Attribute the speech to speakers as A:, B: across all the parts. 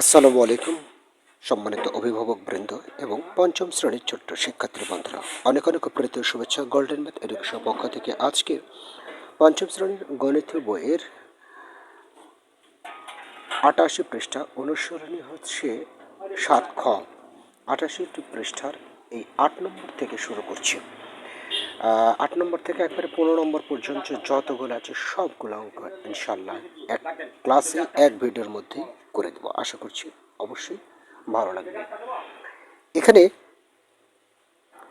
A: আসসালামু আলাইকুম, সম্মানিত অভিভাবক বৃন্দ এবং পঞ্চম শ্রেণির ছোট্ট শিক্ষার্থী বন্ধুরা। অনেক অনেক প্রীত শুভেচ্ছা গোল্ডেন ম্যাথ এডুকেশন পক্ষ থেকে আজকে পঞ্চম শ্রেণির গণিত বইয়ের আটাশি পৃষ্ঠা অনুসরণী হচ্ছে সাত খ। আটাশিটি পৃষ্ঠার এই আট নম্বর থেকে শুরু করছি। আট নম্বর থেকে একবারে পনেরো নম্বর পর্যন্ত যতগুলো আছে, সবগুলো অঙ্ক ইনশাল্লাহ এক ক্লাসে এক ভিডিওর মধ্যে করে দেবো। আশা করছি অবশ্যই ভালো লাগবে। এখানে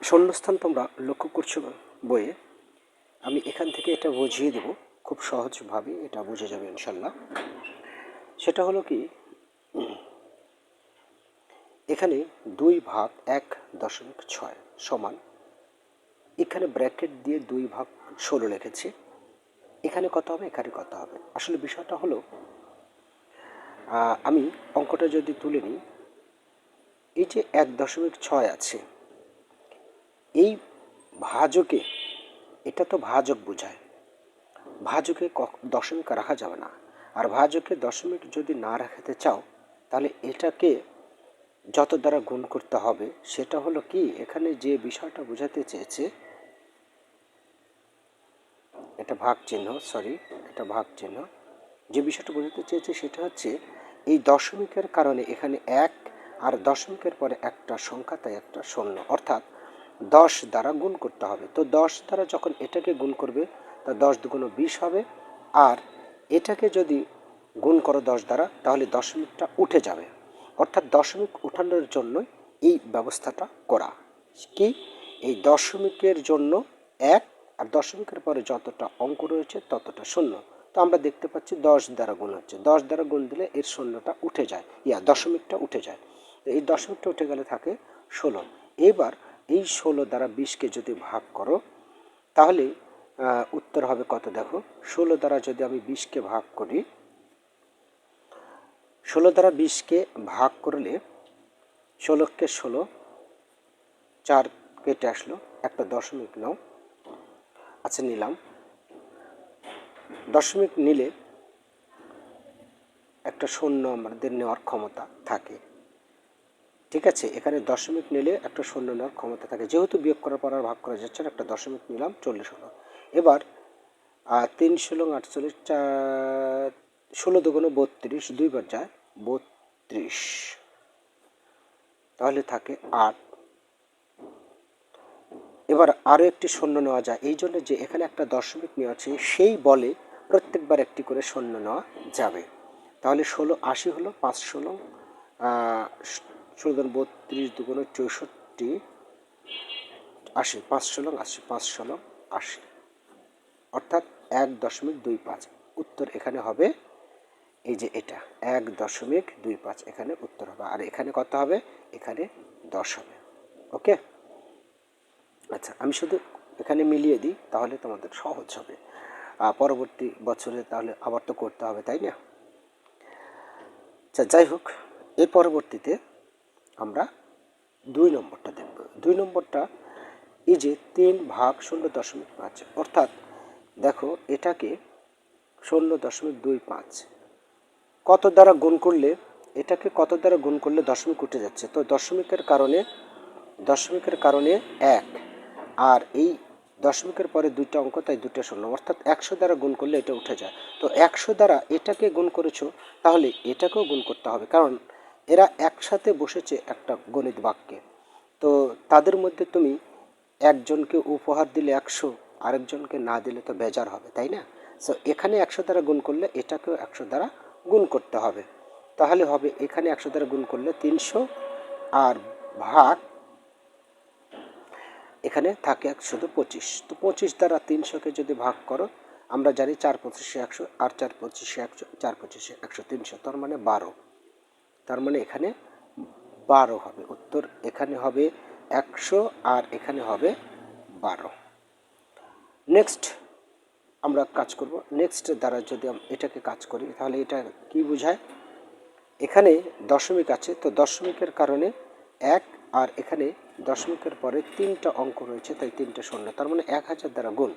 A: শূন্যস্থান তোমরা লক্ষ্য করছ বইয়ে। আমি এখান থেকে এটা বুঝিয়ে দেব, খুব সহজভাবে এটা বুঝে যাবে ইনশাল্লাহ সেটা হলো কি, এখানে দুই ভাগ এক দশমিক ছয় সমান এখানে ব্র্যাকেট দিয়ে দুই ভাগ ষোলো লিখেছি এখানে কত হবে? এখানে কত হবে? আসলে বিষয়টা হলো আমি অঙ্কটা যদি তুলে নিই, এই যে এক দশমিক ছয় আছে, এই ভাজকে, এটা তো ভাজক বোঝায়। ভাজকে দশমিক রাখা যাবে না। আর ভাজকে দশমিক যদি না রাখাতে চাও, তাহলে এটাকে যত দ্বারা গুণ করতে হবে, সেটা হলো কি? এখানে যে বিষয়টা বোঝাতে চেয়েছে, এটা ভাগ চিহ্ন সরি এটা ভাগ চিহ্ন। যে বিষয়টা বোঝাতে চেয়েছে সেটা হচ্ছে, এই দশমিকের কারণে এখানে এক আর দশমিকের পরে একটা সংখ্যা, তাই একটা শূন্য। অর্থাৎ দশ দ্বারা গুণ করতে হবে। তো দশ দ্বারা যখন এটাকে গুণ করবে, তা দশ দুগুণ বিশ হবে। আর এটাকে যদি গুণ করো দশ দ্বারা, তাহলে দশমিকটা উঠে যাবে। অর্থাৎ দশমিক উঠানোর জন্য এই ব্যবস্থাটা করা। কি? এই দশমিকের জন্য এক আর দশমিকের পরে যতটা অঙ্ক রয়েছে ততটা শূন্য। তো আমরা দেখতে পাচ্ছি দশ দ্বারা গুণ হচ্ছে। দশ দ্বারা গুণ দিলে এর শূন্যটা উঠে যায়। ইয়া, দশমিকটা উঠে যায়। এই দশমিকটা উঠে গেলে থাকে ষোলো। এবার এই ষোলো দ্বারা বিশকে যদি ভাগ করো, তাহলে উত্তর হবে কত দেখো? ষোলো দ্বারা যদি আমি বিশকে ভাগ করি ষোলো দ্বারা বিশকে ভাগ করলে ষোলোকে ষোলো, চার কেটে আসলো, একটা দশমিক নাও। আচ্ছা নিলাম। দশমিক নিলে একটা শূন্য আমাদের নেওয়ার ক্ষমতা থাকে। ঠিক আছে, এখানে দশমিক নিলে একটা শূন্য নেওয়ার ক্ষমতা থাকে। যেহেতু বিয়োগ করার পর আর ভাগ করা যাচ্ছে না, একটা দশমিক নিলাম, চল্লিশ হলো। এবার তিন ষোলো আটচল্লিশ, চার ষোলো দুগুণ বত্রিশ দুইবার যায় বত্রিশ। তাহলে থাকে আট। এবার আরও একটি শূন্য নেওয়া যায়। এই জন্য যে এখানে একটা দশমিক নেওয়া আছে, সেই বলে প্রত্যেকবার একটি করে শূন্য নেওয়া যাবে। তাহলে ষোলো আশি হলো, পাঁচ ষোলো ষোলো বত্রিশ দুগুণ চৌষট্টি, আশি, পাঁচ ষোলো, আশি, পাঁচ ষোলো, আশি। অর্থাৎ এক দশমিক দুই পাঁচ। উত্তর এখানে হবে এই যে এটা, এক দশমিক দুই পাঁচ, এখানে উত্তর হবে। আর এখানে কত হবে? এখানে দশ হবে। ওকে? আচ্ছা আমি শুধু এখানে মিলিয়ে দিই, তাহলে তোমাদের সহজ হবে। পরবর্তী বছরে তাহলে আবার তো করতে হবে, তাই না? আচ্ছা যাই হোক, এর পরবর্তীতে আমরা দুই নম্বরটা দেখব। দুই নম্বরটা এই যে তিন ভাগ শূন্য দশমিক পাঁচ, অর্থাৎ দেখো এটাকে শূন্য দশমিক দুই পাঁচ কত দ্বারা গুণ করলে, এটাকে কত দ্বারা গুণ করলে দশমিক উঠে যাচ্ছে? তো দশমিকের কারণে দশমিকের কারণে এক। আর এই দশমিকের পরে দুইটা অঙ্ক, তাই দুটো শূন্য অর্থাৎ একশো দ্বারা গুণ করলে এটা উঠে যায়। তো একশো দ্বারা এটাকে গুণ করেছ, তাহলে এটাকেও গুণ করতে হবে। কারণ এরা একসাথে বসেছে একটা গণিত বাক্যে। তো তাদের মধ্যে তুমি একজনকে উপহার দিলে একশো, আরেকজনকে না দিলে তো বেজার হবে, তাই না? সো এখানে একশো দ্বারা গুণ করলে এটাকেও একশো দ্বারা গুণ করতে হবে। তাহলে হবে এখানে একশো দ্বারা গুণ করলে তিনশো আর ভাগ এখানে থাকে এক শুধু পঁচিশ। তো পঁচিশ দ্বারা তিনশোকে যদি ভাগ করো, আমরা জানি চার পঁচিশে একশো আর চার পঁচিশে একশো, চার পঁচিশে একশো তিনশো, তার মানে বারো। তার মানে এখানে বারো হবে। উত্তর এখানে হবে একশো আর এখানে হবে বারো। নেক্সট আমরা কাজ করব। নেক্সট দ্বারা যদি এটাকে কাজ করি, তাহলে এটা কি বোঝায়? এখানে দশমিক আছে, তো দশমিকের কারণে এক আর এখানে দশমিকের পরে তিনটা অঙ্ক রয়েছে, তাই তিনটা শূন্য। তার মানে এক হাজার দ্বারা গুণ।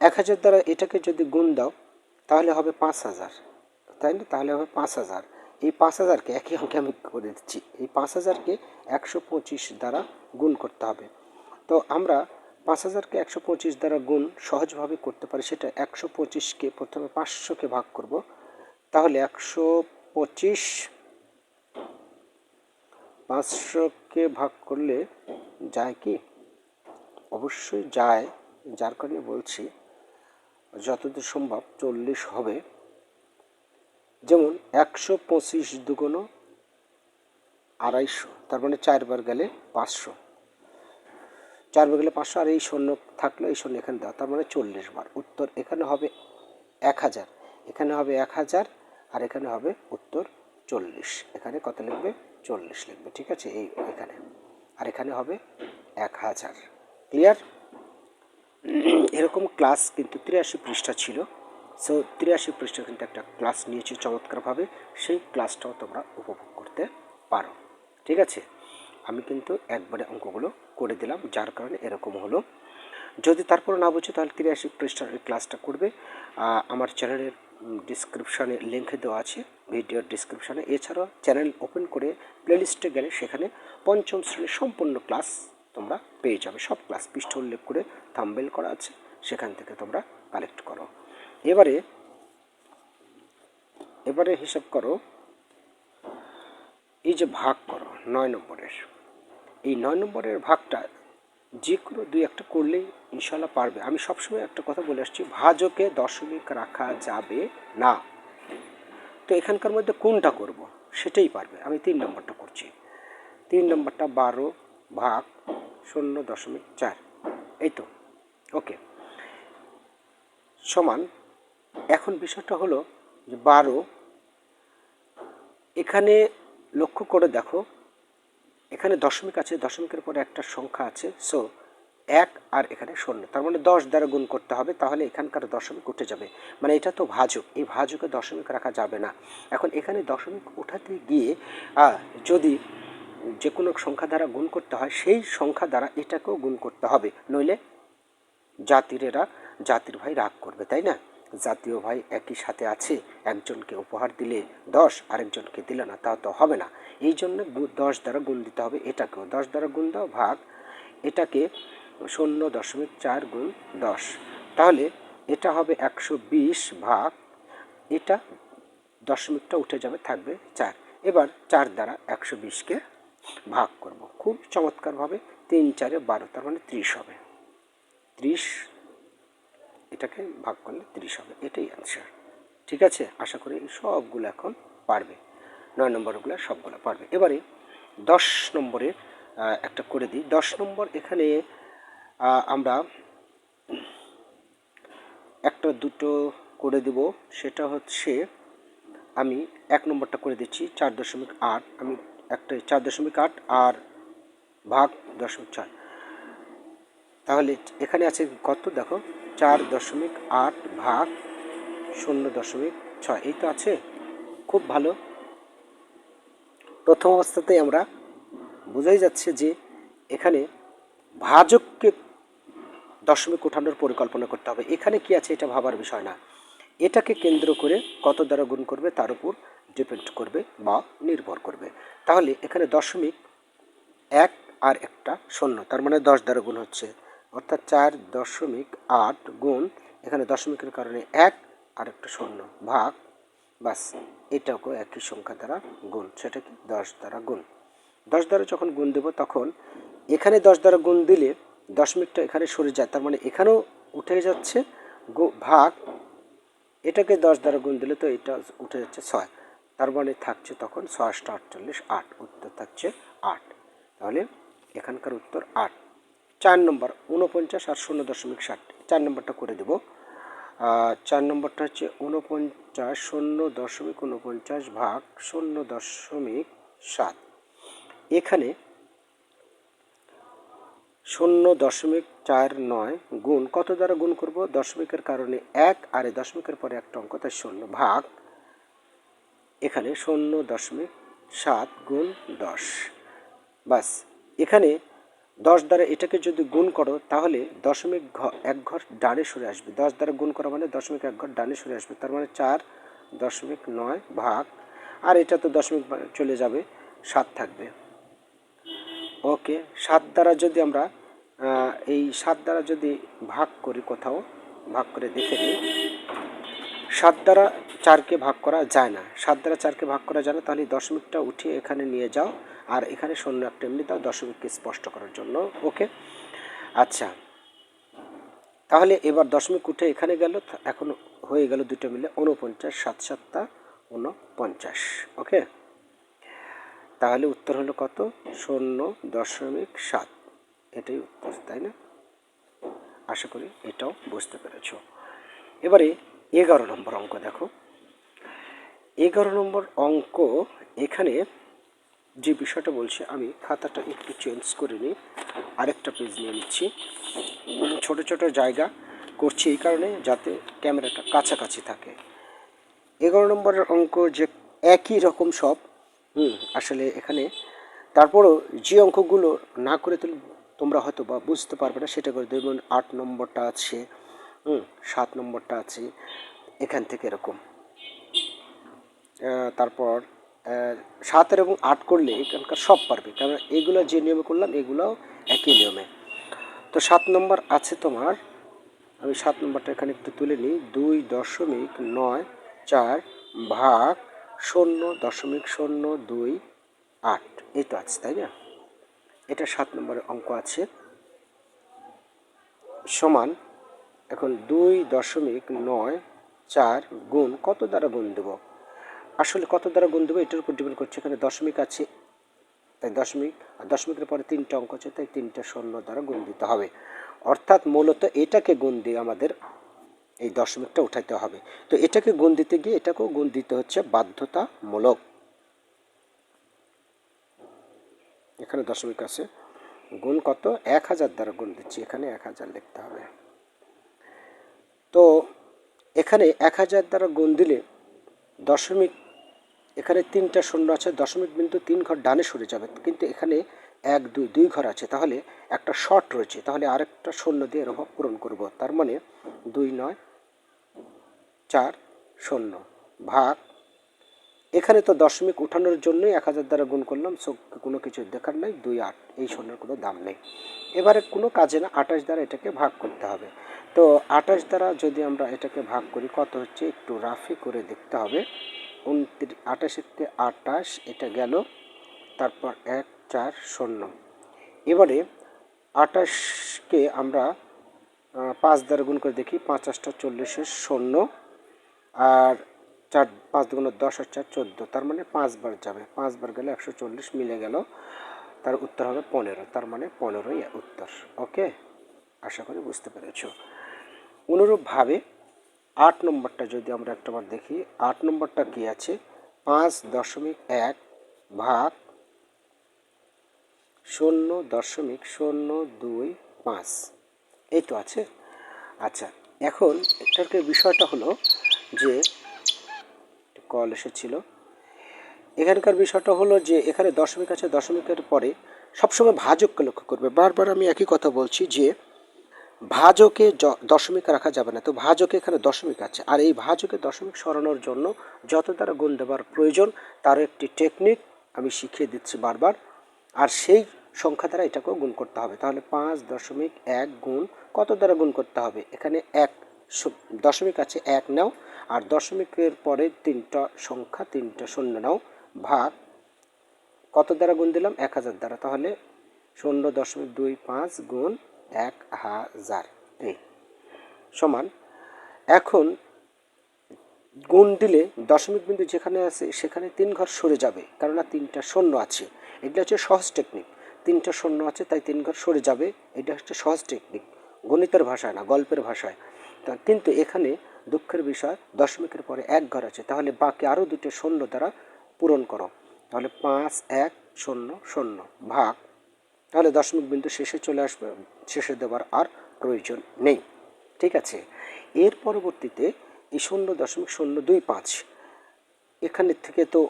A: এক হাজার দ্বারা এটাকে যদি গুণ দাও, তাহলে হবে পাঁচ হাজার। তাই না? তাহলে হবে পাঁচ হাজার। এই পাঁচ হাজারকে একই অঙ্কে আমি করে দিচ্ছি। এই পাঁচ হাজারকে একশো পঁচিশ দ্বারা গুণ করতে হবে। তো আমরা পাঁচ হাজারকে একশো পঁচিশ দ্বারা গুণ সহজভাবে করতে পারি, সেটা একশো পঁচিশকে প্রথমে পাঁচশোকে ভাগ করব। তাহলে একশো পঁচিশ পাঁচশোকে ভাগ করলে যায় কি? অবশ্যই যায়, যার কারণে বলছি যতদূর সম্ভব চল্লিশ হবে। যেমন একশো পঁচিশ দুগুণ আড়াইশো, তার মানে চারবার গেলে পাঁচশো। চারবার গেলে পাঁচশো আর এই শূন্য থাকল, এই শূন্য এখানে দেওয়া তার মানে চল্লিশ বার। উত্তর এখানে হবে এক হাজার। এখানে হবে এক হাজার আর এখানে হবে উত্তর চল্লিশ। এখানে কত লিখবে? চল্লিশ লিখবে, ঠিক আছে? এই এখানে। আর এখানে হবে এক হাজার। ক্লিয়ার এরকম ক্লাস কিন্তু তিরাশি পৃষ্ঠা ছিল। সো তিরাশি পৃষ্ঠা কিন্তু একটা ক্লাস নিয়েছি চমৎকারভাবে। সেই ক্লাসটাও তোমরা উপভোগ করতে পারো। ঠিক আছে? আমি কিন্তু একবারে অঙ্কগুলো করে দিলাম, যার কারণে এরকম হলো। যদি তারপর না বুঝো, তাহলে তিরাশি পৃষ্ঠার ক্লাসটা করবে। আমার চ্যানেলের ডিসক্রিপশানে লিঙ্ক দেওয়া আছে ভিডিওর ডিসক্রিপশানে এছাড়াও চ্যানেল ওপেন করে প্লেলিস্টে গেলে সেখানে পঞ্চম শ্রেণির সম্পূর্ণ ক্লাস তোমরা পেয়ে যাবে। সব ক্লাস পৃষ্ঠ উল্লেখ করে থাম্বেল করা আছে, সেখান থেকে তোমরা কালেক্ট করো। এবারে এবারে হিসাব করো, এই যে ভাগ করো, নয় নম্বরের। এই নয় নম্বরের ভাগটা যে কোনো দুই একটা করলেই ইনশাল্লাহ পারবে। আমি সবসময় একটা কথা বলে আসছি, ভাজকে দশমিক রাখা যাবে না। তো এখানকার মধ্যে কোনটা করব? সেটাই পারবে। আমি তিন নম্বরটা করছি। তিন নম্বরটা বারো ভাগ শূন্য দশমিক চার। এই তো। ওকে। সমান, এখন বিষয়টা হলো যে বারো, এখানে লক্ষ্য করে দেখো এখানে দশমিক আছে, দশমিকের পরে একটা সংখ্যা আছে সো এক আর এখানে শূন্য। তার মানে দশ দ্বারা গুণ করতে হবে, তাহলে এখানকার দশমিক উঠে যাবে। মানে এটা তো ভাজক, এই ভাজকে দশমিক রাখা যাবে না। এখন এখানে দশমিক উঠাতে গিয়ে যদি যে কোনো সংখ্যা দ্বারা গুণ করতে হয়, সেই সংখ্যা দ্বারা এটাকেও গুণ করতে হবে। নইলে জাতিরেরা, জাতির ভাই রাগ করবে, তাই না? জাতীয় ভাই একই সাথে আছে, একজনকে উপহার দিলে দশ, আরেকজনকে দিলে না, তা তো হবে না। এই জন্য দশ দ্বারা গুণ দিতে হবে এটাকেও। দশ দ্বারা গুণ দাও, ভাগ। এটাকে শূন্য দশমিক চার গুণ দশ। তাহলে এটা হবে একশো বিশ ভাগ। এটা দশমিকটা উঠে যাবে, থাকবে চার। এবার চার দ্বারা একশো বিশকে ভাগ করব। খুব চমৎকারভাবে তিন চারে বারো, তার মানে ত্রিশ হবে। ত্রিশ, এটাকে ভাগ করলে ত্রিশ হবে। এটাই অ্যান্সার ঠিক আছে? আশা করি সবগুলো এখন পারবে। নয় নম্বরগুলো সবগুলো পারবে। এবারে দশ নম্বরের একটা করে দিই। দশ নম্বর এখানে আমরা একটা দুটো করে দিব। সেটা হচ্ছে, আমি এক নম্বরটা করে দিচ্ছি, চার দশমিক আট। আমি একটা চার দশমিক আট আর ভাগ দশমিক ছয় তাহলে এখানে আছে কত? দেখো, চার দশমিক আট ভাগ শূন্য দশমিক ছয়। এই তো আছে? খুব ভালো। প্রথম অবস্থাতেই আমরা বোঝাই যাচ্ছে যে এখানে ভাজককে দশমিক উঠানোর পরিকল্পনা করতে হবে। এখানে কি আছে এটা ভাবার বিষয় না। এটাকে কেন্দ্র করে কত দ্বারা গুণ করবে তার উপর ডিপেন্ড করবে বা নির্ভর করবে। তাহলে এখানে দশমিক এক আর একটা শূন্য, তার মানে দশ দ্বারা গুণ হচ্ছে। অর্থাৎ চার দশমিক আট গুণ এখানে দশমিকের কারণে এক আর একটা শূন্য ভাগ বাস এটাকেও একই সংখ্যা দ্বারা গুণ। সেটা কি? দশ দ্বারা গুণ। দশ দ্বারা যখন গুণ দেব, তখন এখানে দশ দ্বারা গুণ দিলে দশমিকটা এখানে সরে যায়। তার মানে এখানেও উঠে যাচ্ছে ভাগ। এটাকে দশ দ্বারা গুণ দিলে তো এটা উঠে যাচ্ছে ছয়। তার মানে থাকছে তখন ছয় আটটা আটচল্লিশ আট। উত্তর থাকছে আট। তাহলে এখানকার উত্তর আট। চার নম্বর উনপঞ্চাশ আর শূন্য দশমিক ষাট। চার নম্বরটা করে দেব। চার নম্বরটা হচ্ছে উনপঞ্চাশ শূন্য দশমিক উনপঞ্চাশ ভাগ শূন্য দশমিক সাত। এখানে শূন্য দশমিক চার নয় গুণ কত দ্বারা গুণ করব? দশমিকের কারণে এক আর এই দশমিকের পরে একটা অঙ্ক, তাই শূন্য ভাগ এখানে শূন্য দশমিক সাত গুণ দশ। বাস, এখানে দশ দ্বারা এটাকে যদি গুণ করো, তাহলে দশমিক এক ঘর ডানে সরে আসবে। দশ দ্বারা গুণ করা মানে দশমিক এক ঘর ডানে সরে আসবে, তার মানে চার দশমিক নয় ভাগ, আর এটা তো দশমিক চলে যাবে, সাত থাকবে। ওকে, সাত দ্বারা যদি আমরা এই সাত দ্বারা যদি ভাগ করি কোথাও, ভাগ করে দেখে নিই, সাত দ্বারা চারকে ভাগ করা যায় না। সাত দ্বারা চারকে ভাগ করা যায় না, তাহলে দশমিকটা উঠিয়ে এখানে নিয়ে যাও আর এখানে শূন্য একটা এমনি দাও দশমিককে স্পষ্ট করার জন্য। ওকে? আচ্ছা। তাহলে এবার দশমিক উঠে এখানে গেল এখন হয়ে গেল দুটো মিলে উনপঞ্চাশ সাত সাতটা উনপঞ্চাশ ওকে? তাহলে উত্তর হলো কত? শূন্য দশমিক সাত। এটাই উত্তর, তাই না? আশা করি এটাও বুঝতে পেরেছ। এবারে এগারো নম্বর অঙ্ক দেখো। এগারো নম্বর অঙ্ক এখানে যে বিষয়টা বলছি আমি, খাতাটা একটু চেঞ্জ করে নিই। আরেকটা পেজ নিয়ে নিচ্ছি। ছোট ছোট জায়গা করছি এই কারণে যাতে ক্যামেরাটা কাছাকাছি থাকে। এগারো নম্বরের অঙ্ক যে একই রকম সব, হুম, আসলে এখানে তারপরও যে অঙ্কগুলো না করে তুল, তোমরা হয়তো বা বুঝতে পারবে না, সেটা করে দেখবেন আট নম্বরটা আছে, হুম, সাত নম্বরটা আছে, এখান থেকে এরকম। তারপর সাতের এবং আট করলে এখানকার সব পারবে। কারণ এগুলো যে নিয়মে করলাম, এগুলোও একই নিয়মে। তো সাত নম্বর আছে তোমার, আমি সাত নম্বরটা এখানে একটু তুলে নিই। দুই দশমিক নয় চার ভাগ শূন্য দশমিক শূন্য দুই আট। এই তো আছে, তাই না? এটা সাত নম্বরের অঙ্ক আছে। সমান এখন দুই দশমিক নয় চার গুণ কত দ্বারা গুণ দেবো? আসলে কত দ্বারা গুণ দেবো এটার উপর ডিপেন্ড করছে। এখানে দশমিক আছে, তাই দশমিক, আর দশমিকের পরে তিনটা অঙ্ক আছে, তাই তিনটা শূন্য দ্বারা গুণ দিতে হবে। অর্থাৎ মূলত এটাকে গুণ দিয়ে আমাদের এই দশমিকটা উঠাইতে হবে। তো এটাকে গুণ দিতে গিয়ে এটাকেও গুণ দিতে হচ্ছে বাধ্যতামূলক। এখানে দশমিক আছে, গুণ কত? এক হাজার দ্বারা গুণ দিচ্ছি, এখানে এক হাজার লিখতে হবে। তো এখানে এক হাজার দ্বারা গুণ দিলে দশমিক এখানে তিনটা শূন্য আছে, দশমিক বিন্দু তিন ঘর ডানে সরে যাবে, কিন্তু এখানে এক, দুই দুই ঘর আছে। তাহলে একটা শর্ট রয়েছে, তাহলে আরেকটা শূন্য দিয়ে এর অভাব পূরণ করব। তার মানে দুই, নয়, চার, শূন্য ভাগ। এখানে তো দশমিক উঠানোর জন্যই এক হাজার দ্বারা গুণ করলাম কোনো কিছু দেখার নাই, দুই, আট, এই শূন্যের কোনো দাম নেই। এবারে কোনো কাজে না, আঠাশ দ্বারা এটাকে ভাগ করতে হবে। তো আঠাশ দ্বারা যদি আমরা এটাকে ভাগ করি, কত হচ্ছে? একটু রাফি করে দেখতে হবে। উনত্রিশ আঠাশেরতে আটাশ এটা গেল, তারপর এক, চার, শূন্য। এবারে আটাশকে আমরা পাঁচ দ্বারা গুণ করে দেখি, পাঁচ আটটা চল্লিশের শূন্য, আর চার, পাঁচ দুগুণ দশ আর চার, চোদ্দ। তার মানে পাঁচবার যাবে। পাঁচবার গেলে একশো চল্লিশ মিলে গেল, তার উত্তর হবে পনেরো। তার মানে পনেরোই উত্তর। ওকে? আশা করি বুঝতে পেরেছ। অনুরূপভাবে আট নম্বরটা যদি আমরা একটাবার দেখি, আট নম্বরটা কি আছে? পাঁচ দশমিক এক ভাগ শূন্য দশমিক শূন্য দুই পাঁচ। এই তো আছে? আচ্ছা এখন এটাকে বিষয়টা হলো যে কল এসেছিল। এখানকার বিষয়টা হলো যে, এখানে দশমিক আছে, দশমিকের পরে সবসময় ভাজককে লক্ষ্য করবে। বারবার আমি একই কথা বলছি যে ভাজকে দশমিক রাখা যাবে না। তো ভাজকে এখানে দশমিক আছে। আর এই ভাজকে দশমিক সরানোর জন্য যত দ্বারা গুণ দেওয়ার প্রয়োজন, তার একটি টেকনিক আমি শিখিয়ে দিচ্ছি বারবার। আর সেই সংখ্যা দ্বারা এটাকেও গুণ করতে হবে। তাহলে পাঁচ দশমিক এক গুণ কত দ্বারা গুণ করতে হবে? এখানে এক দশমিক আছে এক নাও। আর দশমিকের পরে তিনটা সংখ্যা, তিনটা শূন্য নাও। ভাগ কত দ্বারা গুণ দিলাম? এক হাজার দ্বারা। তাহলে শূন্য দশমিক দুই পাঁচ গুণ এক হাজার এই সমান, এখন গুণ দিলে দশমিক বিন্দু যেখানে আছে, সেখানে তিন ঘর সরে যাবে, কেননা তিনটা শূন্য আছে। এটা হচ্ছে সহজ টেকনিক তিনটা শূন্য আছে, তাই তিন ঘর সরে যাবে, এটা হচ্ছে সহজ টেকনিক গণিতের ভাষায় না, গল্পের ভাষায়। তা কিন্তু এখানে দুঃখের বিষয়, দশমিকের পরে এক ঘর আছে, তাহলে বাকি আরও দুটো শূন্য দ্বারা পূরণ করো। তাহলে পাঁচ, এক, শূন্য শূন্য, ভাগ তাহলে দশমিক বিন্দু শেষে চলে আসবে, শেষে দেওয়ার আর প্রয়োজন নেই। ঠিক আছে? এর পরবর্তীতে এই শূন্য দশমিক শূন্য দুই পাঁচ, এখানে থেকে তো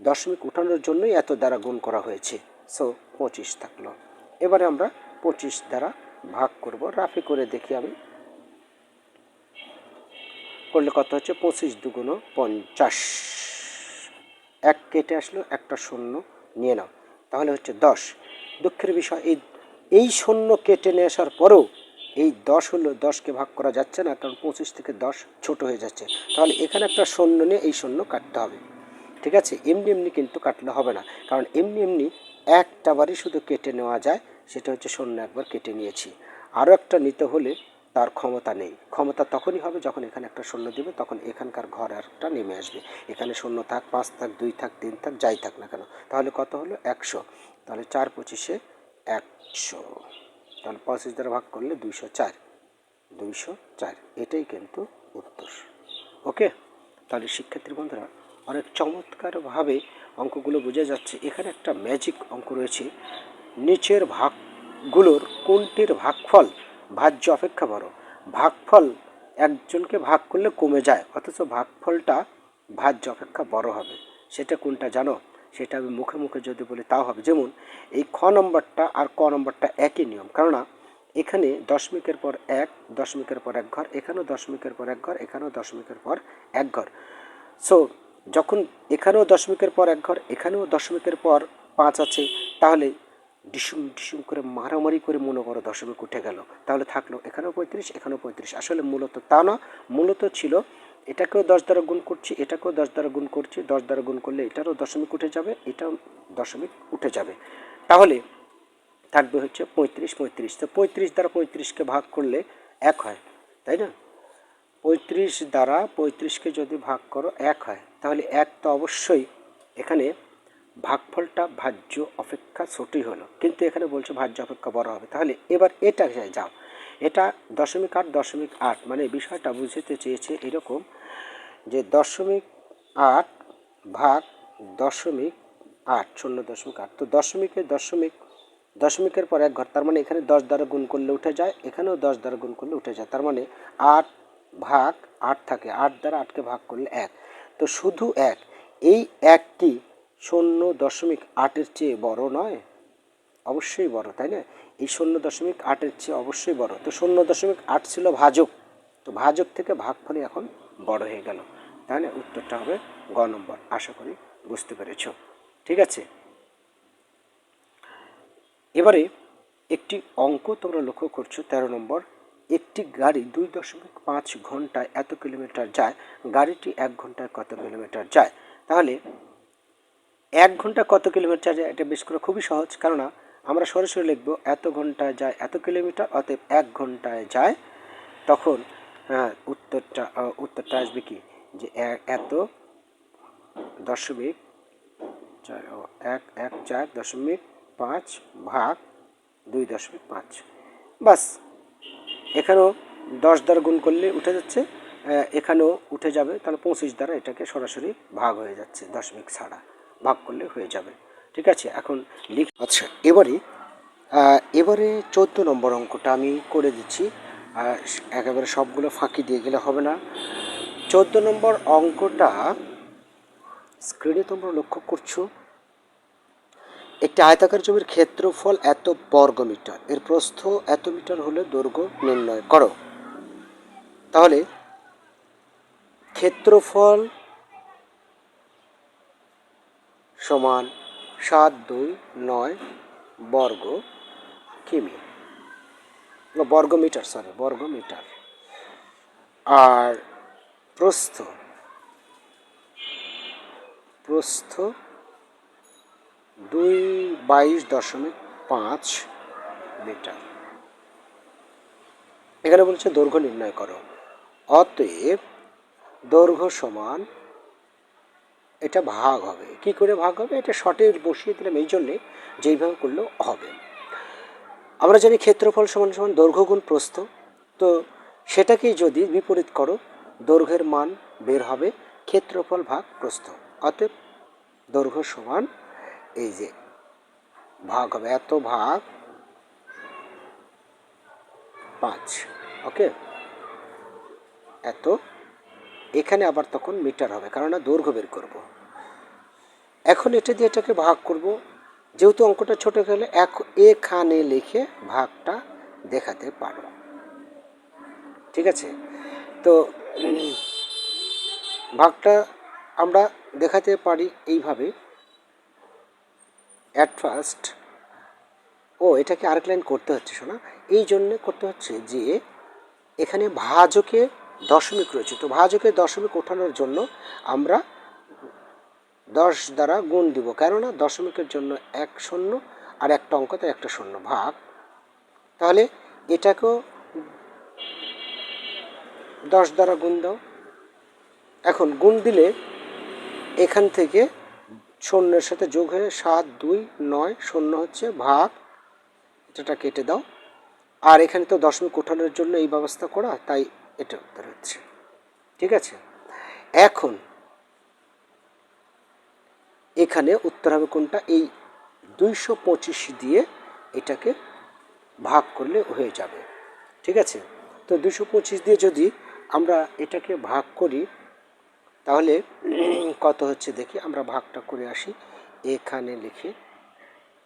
A: দশমিক উঠানোর জন্যই এত দ্বারা গুণ করা হয়েছে। সো পঁচিশ থাকল। এবারে আমরা পঁচিশ দ্বারা ভাগ করব। রাফি করে দেখি আমি। করলে কত হচ্ছে? পঁচিশ দুগুণ পঞ্চাশ। এক কেটে আসলো, একটা শূন্য নিয়ে নাও। তাহলে হচ্ছে দশ। দুঃখের বিষয়। এই এই শূন্য কেটে নিয়ে আসার পরেও এই দশ হলো, দশকে ভাগ করা যাচ্ছে না, কারণ পঁচিশ থেকে দশ ছোট হয়ে যাচ্ছে। তাহলে এখানে একটা শূন্য নিয়ে এই শূন্য কাটতে হবে। ঠিক আছে? এমনি এমনি কিন্তু কাটলে হবে না। কারণ এমনি এমনি একটা বারই শুধু কেটে নেওয়া যায়, সেটা হচ্ছে শূন্য একবার কেটে নিয়েছি। আরও একটা নিতে হলে তার ক্ষমতা নেই। ক্ষমতা তখনই হবে যখন এখানে একটা শূন্য দিবে, তখন এখানকার ঘর একটা নেমে আসবে। এখানে শূন্য থাক, পাঁচ থাক, দুই থাক, তিন থাক, যাই থাক না কেন। তাহলে কত হলো? একশো। তাহলে চার পঁচিশে একশো। তাহলে পঁচিশ দ্বারা ভাগ করলে দুইশো চার। দুইশো চার, এটাই কিন্তু উত্তর। ওকে? তাহলে শিক্ষার্থী বন্ধুরা, অনেক চমৎকারভাবে অঙ্কগুলো বোঝা যাচ্ছে। এখানে একটা ম্যাজিক অঙ্ক রয়েছে। নিচের ভাগগুলোর কোনটির ভাগফল ভাজ্য অপেক্ষা বড়? ভাগফল একজনকে ভাগ করলে কমে যায়, অথচ ভাগফলটা ভাজ্য অপেক্ষা বড় হবে। সেটা কোনটা জানো? সেটা আমি মুখে মুখে যদি বলি, তাও হবে। যেমন এই খ নম্বরটা আর ক নম্বরটা একই নিয়ম। কেননা এখানে দশমিকের পর এক, দশমিকের পর এক ঘর, এখানেও দশমিকের পর এক ঘর, এখানেও দশমিকের পর এক ঘর। সো যখন এখানেও দশমিকের পর এক ঘর, এখানেও দশমিকের পর পাঁচ আছে, তাহলে ডিসুম ডিসুম করে মারামারি করে মনে করো দশমিক উঠে গেল। তাহলে থাকল এখানেও পঁয়ত্রিশ এখানেও পঁয়ত্রিশ। আসলে মূলত তা না, মূলত ছিল এটাকেও দশ দ্বারা গুণ করছি, এটাকেও দশ দ্বারা গুণ করছি, দশ দ্বারা গুণ করলে এটারও দশমিক উঠে যাবে, এটাও দশমিক উঠে যাবে। তাহলে থাকবে হচ্ছে পঁয়ত্রিশ পঁয়ত্রিশ। তো পঁয়ত্রিশ দ্বারা পঁয়ত্রিশকে ভাগ করলে এক হয়, তাই না? পঁয়ত্রিশ দ্বারা পঁয়ত্রিশকে যদি ভাগ করো, এক হয়। তাহলে এক তো অবশ্যই এখানে ভাগফলটা ভাজ্য অপেক্ষা ছোটই হলো। কিন্তু এখানে বলছে ভাজ্য অপেক্ষা বড় হবে। তাহলে এবার এটা যাও। এটা দশমিক আট দশমিক আট। মানে বিষয়টা বুঝতে চেয়েছে এরকম যে দশমিক আট ভাগ দশমিক আট, শূন্য দশমিক আট। তো দশমিকে দশমিক, দশমিকের পর এক ঘর, তার মানে এখানে দশ দ্বারা গুণ করলে উঠে যায়, এখানেও দশ দ্বারা গুণ করলে উঠে যায়। তার মানে আট ভাগ আট থাকে, আট দ্বারা আটকে ভাগ করলে এক। তো শুধু এক, এই একটি শূন্য দশমিক আটের চেয়ে বড় নয়? অবশ্যই বড়, তাই না? এই শূন্য দশমিক আটের চেয়ে অবশ্যই বড়। তো শূন্য দশমিক আট ছিল ভাজক, তো ভাজক থেকে ভাগফলই এখন বড় হয়ে গেল। না উত্তরটা হবে গ নম্বর। আশা করি বুঝতে পেরেছ। ঠিক আছে? এবারে একটি অঙ্ক তোমরা লক্ষ্য করছ, তেরো নম্বর। একটি গাড়ি দুই দশমিক পাঁচ ঘন্টায় এত কিলোমিটার যায়, গাড়িটি এক ঘন্টায় কত কিলোমিটার যায়? তাহলে এক ঘণ্টা কত কিলোমিটার যায়, এটা বেশ করে খুবই সহজ। কেননা, আমরা সরাসরি লিখব এত ঘন্টায় যায় এত কিলোমিটার, অতএব এক ঘন্টায় যায়। তখন হ্যাঁ উত্তরটা উত্তরটা আসবে কি? যে এত দশমিক চার এক এক, চার দশমিক পাঁচ ভাগ দুই দশমিক পাঁচ। বাস, এখানেও দশ দ্বারা গুণ করলে উঠে যাচ্ছে এখানেও উঠে যাবে, তাহলে পঁচিশ দ্বারা এটাকে সরাসরি ভাগ হয়ে যাচ্ছে, দশমিক ছাড়া ভাগ করলে হয়ে যাবে। ঠিক আছে, এখন লিখ আচ্ছা এবারে এবারে চোদ্দ নম্বর অঙ্কটা আমি করে দিচ্ছি। একেবারে সবগুলো ফাঁকি দিয়ে গেলে হবে না। চোদ্দ নম্বর অঙ্কটা স্ক্রিনে তোমরা লক্ষ্য করছ। একটি আয়তাকার জমির ক্ষেত্রফল এত বর্গ মিটার এর প্রস্থ এত মিটার হলে দৈর্ঘ্য নির্ণয় করো। তাহলে ক্ষেত্রফল সমান সাত দুই নয় বর্গ কিমি। বর্গ মিটার সরি বর্গ মিটার আর প্রস্থ। প্রস্থ দুই বাইশ দশমিক পাঁচ মিটার। এখানে বলছে দৈর্ঘ্য নির্ণয় করো। অতএব দৈর্ঘ্য সমান এটা ভাগ হবে। কি করে ভাগ হবে? এটা শর্টে বসিয়ে দিলাম এই জন্যে যেইভাবে করলেও হবে। আমরা জানি ক্ষেত্রফল সমান সমান দৈর্ঘ্য গুণ প্রস্থ। তো সেটাকেই যদি বিপরীত করো দৈর্ঘ্যের মান বের হবে ক্ষেত্রফল ভাগ প্রস্থ। অতএব দৈর্ঘ্য সমান এই যে, ভাগ হবে এত ভাগ পাঁচ, ওকে? এত, এখানে আবার তখন মিটার হবে, কারণ দৈর্ঘ্য বের করব। এখন এটা দিয়ে এটাকে ভাগ করব, যেহেতু অঙ্কটা ছোট গেলে এক, এখানে লিখে ভাগটা দেখাতে পারো। ঠিক আছে? তো ভাগটা আমরা দেখাতে পারি এইভাবে। অ্যাট ফার্স্ট ও এটাকে আরেক লাইন করতে হচ্ছে শোনা এই জন্য করতে হচ্ছে যে, এখানে ভাজকে দশমিক রয়েছে। তো ভাজকে দশমিক ওঠানোর জন্য আমরা দশ দ্বারা গুণ দিব। কেননা দশমিকের জন্য এক শূন্য আর একটা অঙ্ক, তাই একটা শূন্য ভাগ। তাহলে এটাকেও দশ দ্বারা গুণ দাও। এখন গুণ দিলে এখান থেকে শূন্যের সাথে যোগ হয়ে সাত, দুই, নয়, শূন্য হচ্ছে ভাগ। এটা কেটে দাও। আর এখানে তো দশমিক ওঠানোর জন্য এই ব্যবস্থা করা, তাই এটা উত্তর হচ্ছে। ঠিক আছে? এখন এখানে উত্তর হবে কোনটা? এই দুইশো পঁচিশ দিয়ে এটাকে ভাগ করলে হয়ে যাবে। ঠিক আছে? তো দুশো পঁচিশ দিয়ে যদি আমরা এটাকে ভাগ করি, তাহলে কত হচ্ছে দেখি, আমরা ভাগটা করে আসি, এখানে লিখে,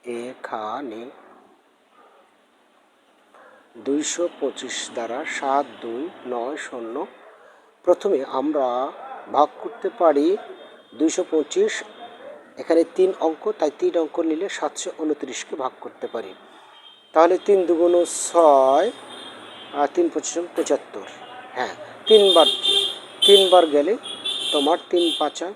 A: এখানে দুইশো পঁচিশ দ্বারা সাত দুই নয় শূন্য। প্রথমে আমরা ভাগ করতে পারি দুইশো পঁচিশ, এখানে তিন অঙ্ক, তাই তিন অঙ্ক নিলে সাতশো উনত্রিশকে ভাগ করতে পারি। তাহলে তিন দুগুণ ছয়, আর তিন পঁচিশ পঁচাত্তর হ্যাঁ। তিনবার তিনবার গেলে তোমার তিন পাঁচা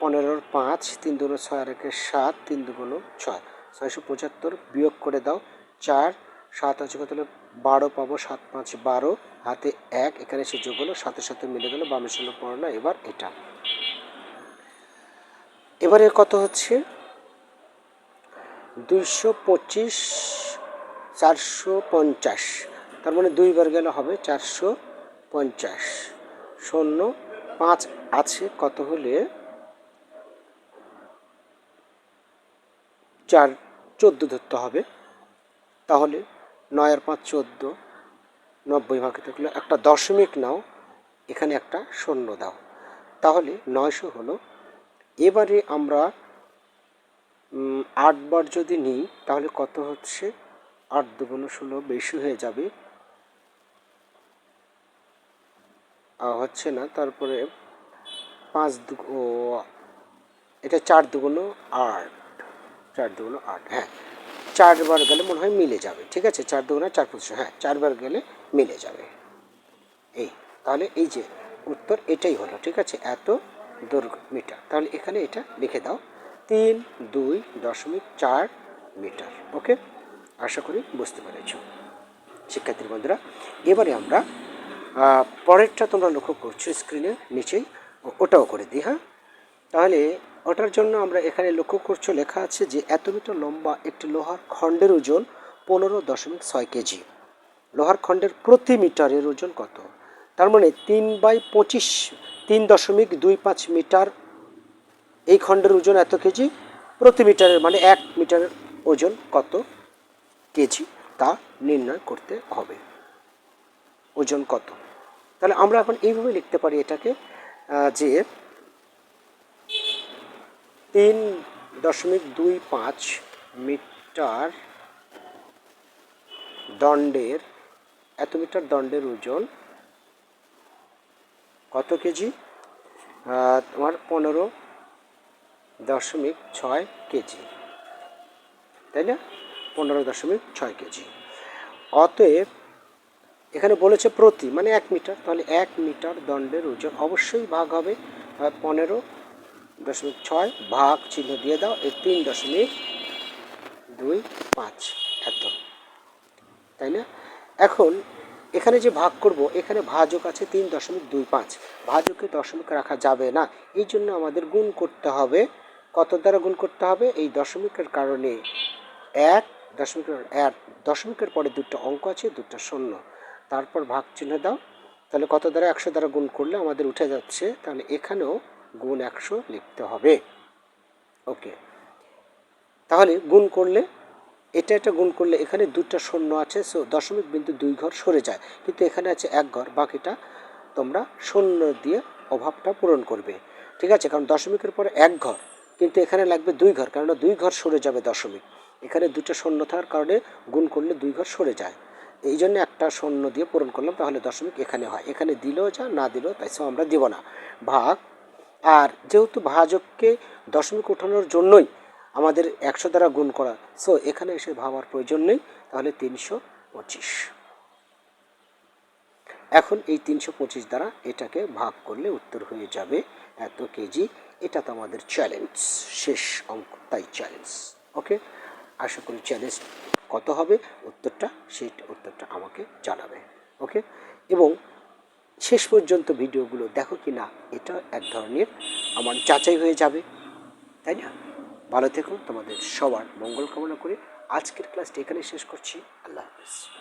A: পনেরোর পাঁচ, তিন দুগুলো ছয় আর সাত, তিন দুগুলো ছয়। ছয়শো পঁচাত্তর বিয়োগ করে দাও চার, সাত আছে কত হলো? বারো পাবো, সাত পাঁচ বারো, হাতে এক, এখানে সে যোগ হলো, সাথে সাথে মিলে গেলো বামের পড়ো না এবার এটা। এবারে কত হচ্ছে? দুইশো পঁচিশ, চারশো পঞ্চাশ। তার মানে দুইবার গেলে হবে চারশো পঞ্চাশ। শূন্য, পাঁচ আছে, কত হলে? চার, চোদ্দ ধরতে হবে। তাহলে নয় আর পাঁচ, চোদ্দ। নব্বই ভাগে থাকলে একটা দশমিক নাও, এখানে একটা শূন্য দাও। তাহলে নয়শো হলো। এবারে আমরা আটবার যদি নিই, তাহলে কত হচ্ছে? আট দুগুণ ষোলো বেশি হয়ে যাবে। হচ্ছে না, তারপরে পাঁচ দু এটা চার দুগুণ আট, চার দুগুণ আট হ্যাঁ। চারবার গেলে মনে হয় মিলে যাবে, ঠিক আছে? চার দুগুণ চার পঁচিশ হ্যাঁ চারবার গেলে মিলে যাবে। এই, তাহলে এই যে উত্তর এটাই হলো, ঠিক আছে? এত দৈর্ঘ্য মিটার, তাহলে এখানে এটা লিখে দাও, তিন, দুই দশমিক চার মিটার, ওকে? আশা করি বুঝতে পেরেছ। শিক্ষার্থী বন্ধুরা, এবারে আমরা পরেরটা তোমরা লক্ষ্য করছ স্ক্রিনে নিচেই ওটাও করে দিই হ্যাঁ? তাহলে ওটার জন্য আমরা এখানে লক্ষ্য করছ, লেখা আছে যে এত মিটার লম্বা একটি লোহার খণ্ডের ওজন পনেরো দশমিক ছয় কেজি। লোহার খণ্ডের প্রতি মিটারের ওজন কত? তার মানে তিন বাই পঁচিশ, তিন দশমিক দুই পাঁচ মিটার এই খণ্ডের ওজন এত কেজি, প্রতি মিটারের মানে এক মিটারের ওজন কত কেজি তা নির্ণয় করতে হবে। ওজন কত? তাহলে আমরা এখন এইভাবে লিখতে পারি এটাকে যে তিন দশমিক দুই পাঁচ মিটার দণ্ডের, এত মিটার দণ্ডের ওজন কত কেজি? তোমার পনেরো দশমিক ছয় কেজি। তাই না? পনেরো দশমিক ছয় কেজি। অতএব এখানে বলেছে প্রতি মানে এক মিটার, তাহলে এক মিটার দণ্ডের ওজন অবশ্যই ভাগ হবে পনেরো দশমিক ছয় ভাগ চিহ্ন দিয়ে দাও, এই তিন দশমিক দুই পাঁচ, এত। তাই না? এখন এখানে যে ভাগ করব, এখানে ভাজক আছে তিন দশমিক দুই পাঁচ। ভাজকে দশমিক রাখা যাবে না, এই জন্য আমাদের গুণ করতে হবে, কত দ্বারা গুণ করতে হবে? এই দশমিকের কারণে এক, দশমিকের এক, দশমিকের পরে দুটো অঙ্ক আছে, দুটো শূন্য। তারপর ভাগ চিহ্ন দাও। তাহলে কত দ্বারা? একশো দ্বারা গুণ করলে আমাদের উঠে যাচ্ছে। তাহলে এখানেও গুণ একশো লিখতে হবে। ওকে। তাহলে গুণ করলে, এটা এটা গুণ করলে এখানে দুটা শূন্য আছে সো দশমিক বিন্দু দুই ঘর সরে যায়। কিন্তু এখানে আছে এক ঘর, বাকিটা তোমরা শূন্য দিয়ে অভাবটা পূরণ করবে। ঠিক আছে? কারণ দশমিকের পরে এক ঘর, কিন্তু এখানে লাগবে দুই ঘর, কেননা দুই ঘর সরে যাবে দশমিক। এখানে দুটো শূন্য থাকার কারণে গুণ করলে দুই ঘর সরে যায়। এই জন্য একটা শূন্য দিয়ে পূরণ করলাম, তাহলে দশমিক এখানে হয়। এখানে দিলেও যা, না দিলেও তাই, সব আমরা দিব না। ভাগ, আর যেহেতু ভাজককে দশমিক ওঠানোর জন্যই আমাদের একশো দ্বারা গুণ করা সো এখানে এসে ভাবার প্রয়োজন নেই, তাহলে তিনশো পঁচিশ। এখন এই তিনশো পঁচিশ দ্বারা এটাকে ভাগ করলে উত্তর হয়ে যাবে এত কেজি। এটা তো আমাদের চ্যালেঞ্জ শেষ অঙ্ক, তাই চ্যালেঞ্জ ওকে আশা করি চ্যালেঞ্জ কত হবে? উত্তরটা, সেই উত্তরটা আমাকে জানাবে। ওকে? এবং শেষ পর্যন্ত ভিডিওগুলো দেখো কি না, এটা এক ধরনের আমার যাচাই হয়ে যাবে। তাই না? ভালো থেকো। তোমাদের সবার মঙ্গল কামনা করে আজকের ক্লাসটি এখানে শেষ করছি। আল্লাহ হাফিজ।